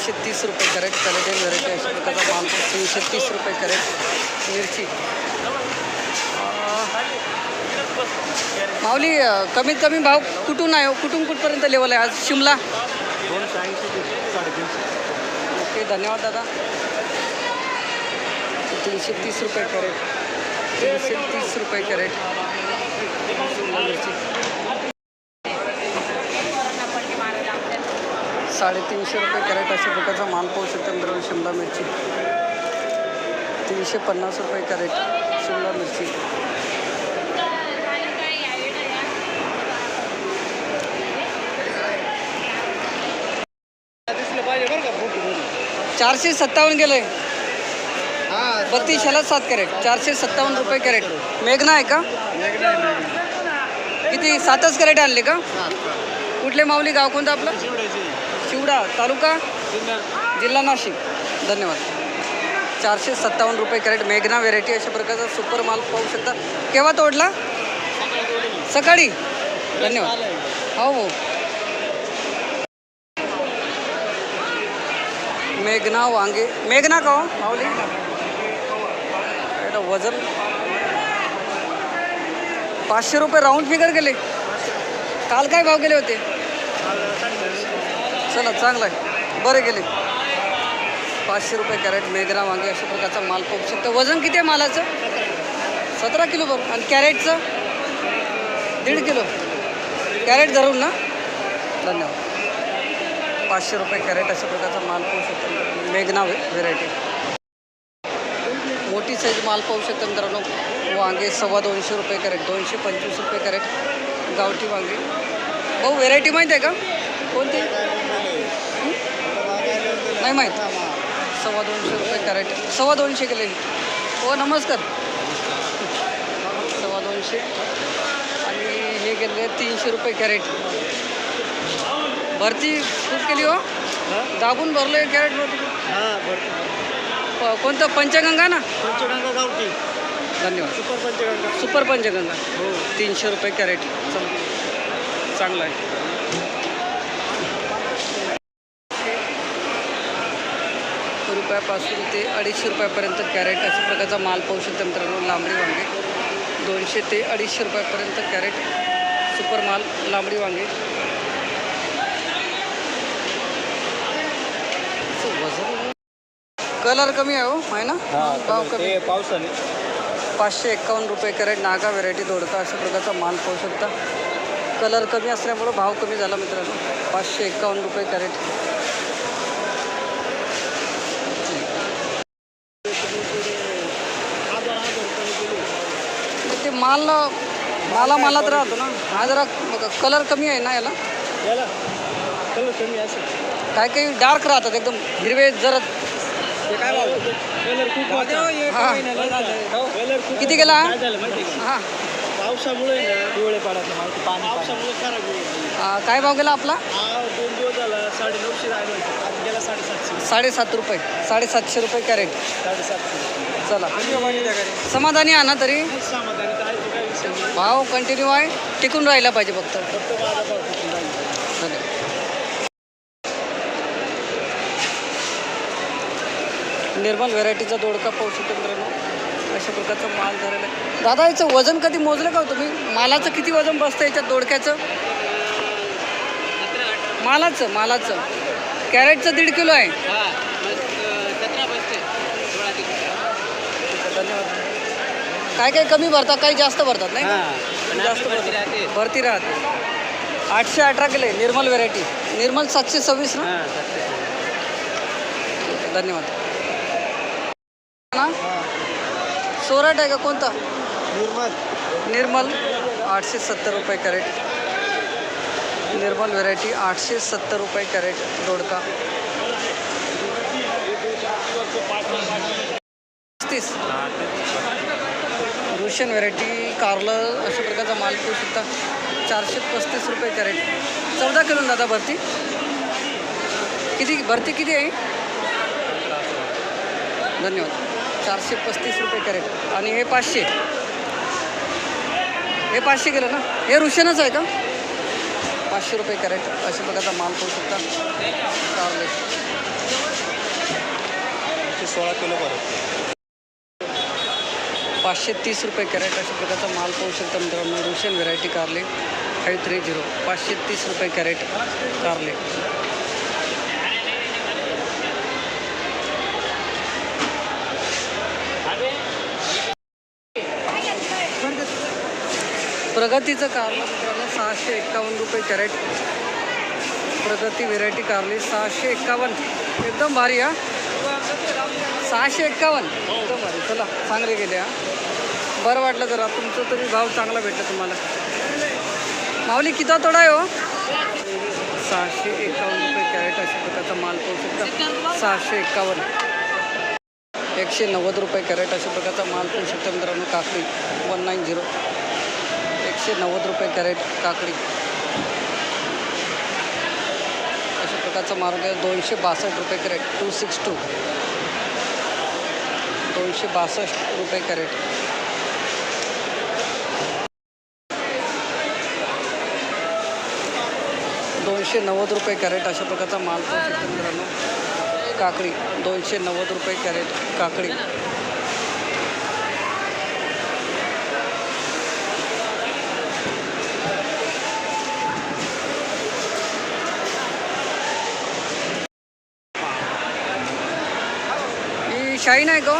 दोनशे तीस रुपये करेक्ट कॅरेट व्हरायटी अशा प्रकारचा माल तीनशे तीस रुपये करेक्ट मिरची. माऊली कमीत कमी भाव कुठून आहे हो? कुठून कुठपर्यंत लेवल आहे आज? शिमला? ओके धन्यवाद दादा. तीनशे तीस रुपये करेक्ट तीनशे तीस रुपये करेक्ट शिमला मिरची. साडेतीनशे रुपये कॅरेट अशा प्रकारचा माल पाहू शकतो मित्रांनो शिमला मिरची. तीनशे पन्नास रुपये कॅरेट शिमला मिरची. चारशे सत्तावन्न गेलं बत्तीस ह्याला सात कॅरेट. चारशे सत्तावन्न रुपये कॅरेट. मेघना आहे का? किती सातच कॅरेट आणले का? कुठले माऊली गाव कोणतं आपलं? शिवडा तालुका जिल्हा. नाशिक. धन्यवाद. चारशे सत्तावन्न रुपये कॅरेट मेघना व्हेरायटी अशा प्रकारचा सुपर माल पाहू शकता. केव्हा तोडला? सकाळी. धन्यवाद. हो हो. मेघना वांगे. मेघना का हो? माऊली? वजन. पाचशे रुपये राऊंड फिगर गेले. काल काय भाव गेले होते? चला चांगलं आहे. बरे गेले. पाचशे रुपये कॅरेट मेघना वांगे अशा प्रकारचा माल पाहू शकतो. वजन किती आहे मालाचं? सतरा किलो बरं आणि कॅरेटचं? दीड किलो. कॅरेट धरून ना? धन्यवाद. पाचशे रुपये कॅरेट अशा प्रकारचा माल पाहू शकतो. मेघना व्हेरायटी मोठी साईज माल पाहू शकतो मित्रांनो. वांगे सव्वा दोनशे रुपये कॅरेट दोनशे पंचवीस रुपये कॅरेट गावठी वांगे. भाऊ व्हेरायटी माहीत आहे का? कोणती? नाही माहीत. सव्वा दोनशे रुपये कॅरेट. सव्वा दोनशे केले हो नमस्कार. सव्वा दोनशे. आणि हे गेले तीनशे रुपये कॅरेट. भरती खूप केली हो. दाबून भरलं कॅरेट भरती. हां कोणतं? पंचगंगा ना? पंचगंगा गावठी. धन्यवाद. सुपर पंचगंगा. सुपर पंचगंगा. हो. तीनशे रुपये कॅरेट. चांगलं आहे. रुपयापासून ते अडीचशे रुपयापर्यंत कॅरेट अशा प्रकारचा माल पाहू शकतो मित्रांनो लांबडी वांगे. दोनशे ते अडीचशे रुपयापर्यंत कॅरेट सुपर माल लांबडी वांगे. कलर कमी आहे हो आहे ना? भाव कमी. पावसाने. पाचशे एक्कावन्न रुपये कॅरेट नागा व्हेरायटी दोडका अशा प्रकारचा माल पाहू शकता. कलर कमी असल्यामुळं भाव कमी झाला मित्रांनो. पाचशे एक्कावन्न रुपये कॅरेट मग ते माल माला मालात राहतो ना. हा जरा कलर कमी आहे ना याला. याला कलर कमी असेल काय काही डार्क राहतात एकदम. हिरवे जरा. काय भाव? कलर खूप. कलर खूप किती गेला? हा? काय झालं माहिती आहे का? हां. पावसामुळे ना डोळे पडत माहिती पाणी पावसामुळे खराब होईल आ, काय भाव गेला आपला? दोन दिवस झाला साडे नऊशे राहिलं होतं. आज गेला साडेसातशे. साडेसात रुपये. साडेसातशे रुपये कॅरेट. साडेसातशे. चला. समाधानी आणा तरी? समाधानी भाव कंटिन्यू आहे. टिकून राहिला पाहिजे फक्त. निर्मल व्हेरायटीचा दोडका पाहू शकतो मित्रांनो. अशा प्रकारचा माल धरायला. दादा याचं वजन कधी मोजलं का हो तुम्ही? मालाचं किती वजन बसतं याच्यात दोडक्याचं? मालाचं मालाचं. कॅरेटचं दीड किलो आहे. धन्यवाद. काय काय कमी भरतात काही जास्त भरतात नाही का? जास्त भरतात. भरती राहते. आठशे अठरा किलो निर्मल व्हेरायटी निर्मल सातशे सव्वीस ना? धन्यवाद. ना? सोराट आहे का कोणता? निर्मल. निर्मल. आठशे सत्तर रुपये कॅरेट. निर्मल व्हेरायटी आठशे सत्तर रुपये कॅरेट दोडका. पस्तीस. रुशियन व्हेरायटी कारलं अशा प्रकारचा माल पाहू शकता चारशे पस्तीस रुपये कॅरेट चौदा किलो दादा भरती. किती भरती किती आहे? धन्यवाद. चारशे पस्तीस रुपये कॅरेट आणि हे पाचशे. हे पाचशे केलं ना? हे रुशनच आहे का? पाचशे रुपये कॅरेट अशा प्रकारचा माल पाहू शकता कारले. सोळा किलो भरत. पाचशे तीस रुपये कॅरेट अशा प्रकारचा माल पाहू शकता मित्रांनो. रुशियन व्हेरायटी कारले फाईव्ह थ्री झिरो पाचशे तीस रुपये कॅरेट कारले प्रगतीचं कारलं मित्रांनो सहाशे एक्कावन्न रुपये कॅरेट. प्रगती व्हेरायटी कारली सहाशे एक्कावन्न एकदम भारी हा. सहाशे एक्कावन्न एकदम भारी. चला चांगले गेले हा. बरं वाटलं जरा. तुमचं तरी भाव चांगला भेटला तुम्हाला. माऊली किती तोडा आहे हो? सहाशे एकावन्न रुपये कॅरेट अशा प्रकारचा माल पाहू शकता. सहाशे एकावन्न. एकशे नव्वद रुपये कॅरेट अशा प्रकारचा माल पाहू शकता मित्रांनो काकडी. One nine zero. एकशे नव्वद रुपये कॅरेट काकडी. अशा प्रकारचा मार्ग आहे. दोनशे बासष्ट रुपये कॅरेट. To six to. दोनशे बासष्ट रुपये कॅरेट. दोनशे नव्वद रुपये कॅरेट अशा प्रकारचा माल मित्रांनो. काकडी दोनशे नव्वद रुपये कॅरेट काकडी. ही शाईन आहे का?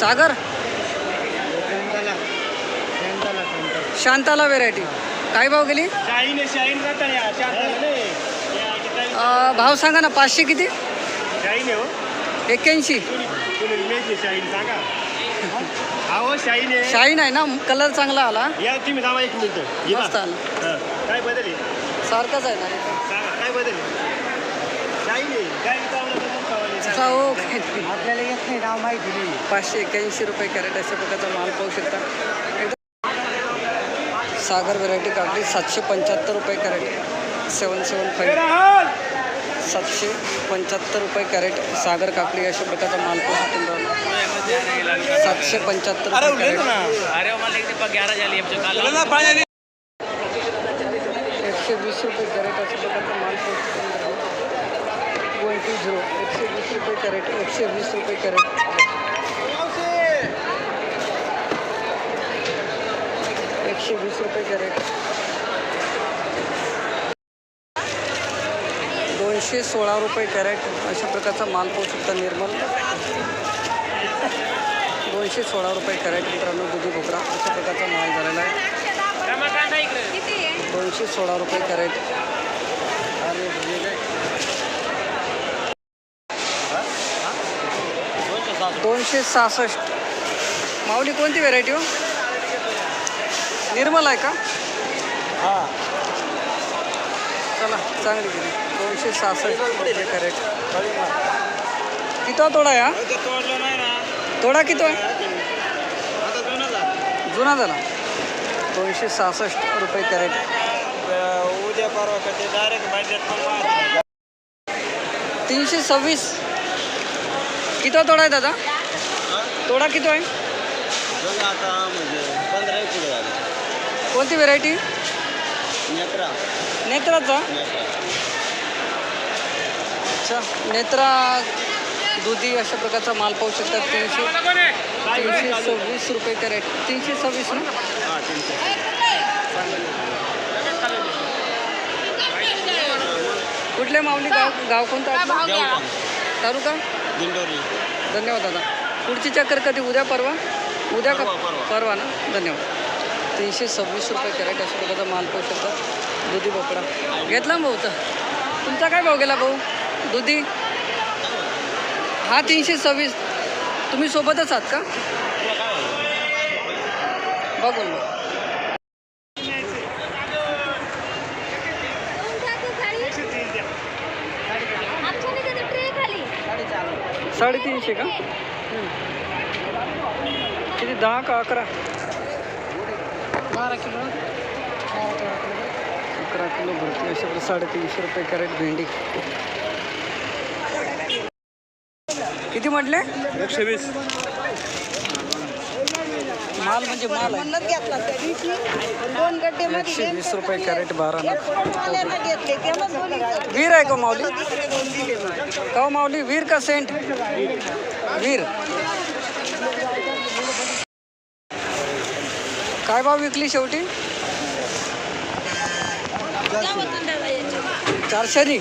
सागर? शांताला व्हेरायटी काय भाव गेली? शाहीन शाहीन अं, भाव सांगा ना पाचशे किती? शाहीन आहे हो. एक्क्याऐंशी. तुम्ही इमेज शाहीन सांगा. हा शाहीन आहे. शाईन आहे ना कलर चांगला आला. मस्त आला. हा. काय बदल सारखाच आहे ना. काय बदल हो. आपल्याला येत नाही नाव माहिती नाही. पाचशे एक्क्याऐंशी रुपये कॅरेट अशा प्रकारचा माल पाहू शकता. एकदम सागर व्हेरायटी काकडी सातशे पंच्याहत्तर रुपये कॅरेट सेवन सेवन फाईव्ह सातशे पंच्याहत्तर रुपये कॅरेट सागर काकडी अशा प्रकारचा माल पाहू शकतो मित्रांनो. सातशे पंच्याहत्तर रुपये कॅरेट एकशे वीस रुपये कॅरेट अशा प्रकारचा माल पाहू शकतो मित्रांनो. वन टू झिरो एकशे वीस रुपये कॅरेट एकशे वीस रुपये कॅरेट एकशे वीस रुपये कॅरेट. दोनशे सोळा रुपये कॅरेट. अशा प्रकारचा माल पाहू शकता निर्मल. दोनशे सोळा रुपये कॅरेट मित्रांनो दुधी भोकरा अशा प्रकारचा माल झालेला आहे. दोनशे सोळा रुपये कॅरेट. दोनशे सहासष्ट. माऊली कोणती व्हेरायटी हो? निर्मल आहे का? हां. चला चांगली गेली. दोनशे सहासष्ट रुपये कॅरेट किती तोडा ना. तोडा किती आहे? जुनं झालं. दोनशे सहासष्ट रुपये कॅरेट अं, उद्या परवा कधी डायरेक्ट बजेट पण पाहतो. तीनशे सव्वीस. किती तोडा आहे दादा? तोडा किती आहे बघ आता म्हणजे पंधरा एक किलो झाले कोणती व्हेरायटी नेत्रा. नेत्राचा? नेत्रा. अच्छा नेत्रा दुधी अशा प्रकारचा माल पाहू शकतात तीनशे तीनशे सव्वीस रुपये कॅरेट. तीनशे सव्वीस ना? कुठले माऊली गाव गाव कोणतं तालुका? धन्यवाद दादा. पुढची चक्कर कधी? उद्या परवा? उद्या का. परवा ना? धन्यवाद. तीनशे सव्वीस रुपये कॅरेट अशा प्रकारचा माल पाहू शकतात. दुधी भोपळा. घेतला ना भाऊ तर? तुमचा काय भाव गेला भाऊ? दुधी? हा तीनशे सव्वीस. तुम्ही सोबतच आहात का? बघून साडेतीनशे का? किती दहा का अकरा? बारा किलो. अकरा किलो भरती. अशा प्रकारे साडेतीनशे रुपये कॅरेट भेंडी. किती म्हटले? एकशे वीस. माल म्हणजे माल आहे. एकशे वीस रुपये कॅरेट बारा. वीर आहे का माऊली. का हो माऊली? वीर का सेंट? वीर. काय भाव विकली शेवटी? चारशेनी?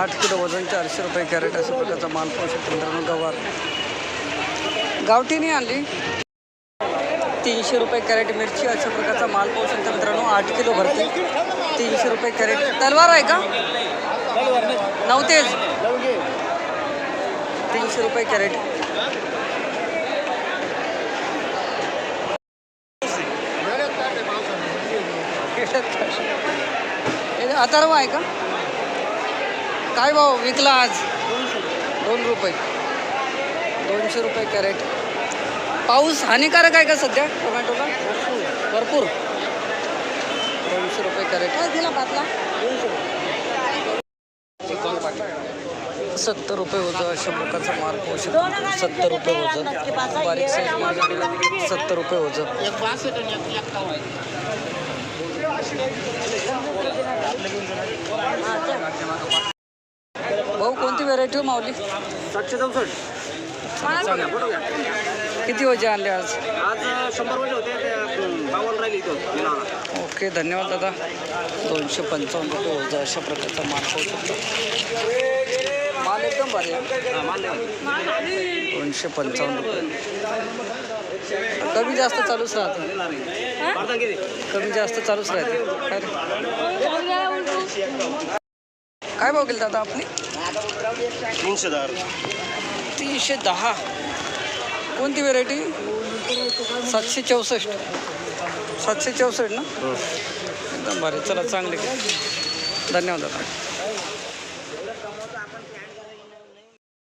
आठ किलो वजन चारशे रुपये कॅरेट अशा प्रकारचा माल पाहू शकतो गवार. गावठीने आणली? तीनशे रुपये कॅरेट मिरची अशा प्रकारचा माल पाहू शकतो मित्रांनो आठ किलो भरते. तीनशे रुपये कॅरेट. तलवार आहे का? नव्हतेच तीनशे रुपये कॅरेट. सर्व आहे का? काय भाऊ विकला आज? दोन रुपये. दोनशे रुपये कॅरेट. पाऊस हानिकारक आहे का सध्या टोमॅटोला भरपूर. दोनशे रुपये कॅरेट. दिला पातला? सत्तर रुपये होतं अशा प्रकारचा माल शकतो सत्तर रुपये होतं बारीक साईज माझ्याकडे सत्तर रुपये होतं भाऊ कोणती व्हेरायटी हो माऊली? सातशे चौसष्ट. किती वजे आणले आज? आज शंभर वर्ष होते ते बावन्न राहिली इथं मिळाला ओके धन्यवाद दादा. दोनशे पंचावन्न रुपये होतं अशा प्रकारचा माल पाहू शकतो. माल एकदम भारी आहे. दोनशे पंचावन्न रुपये. कमी जास्त चालूच राहते. कमी जास्त चालूच राहते. काय रे? काय भाव गेलं दादा आपली? तीनशे दहा. तीनशे दहा. कोणती व्हेरायटी सातशे चौसष्ट. सातशे चौसष्ट ना? एकदम भारी चला चांगले. धन्यवाद दादा.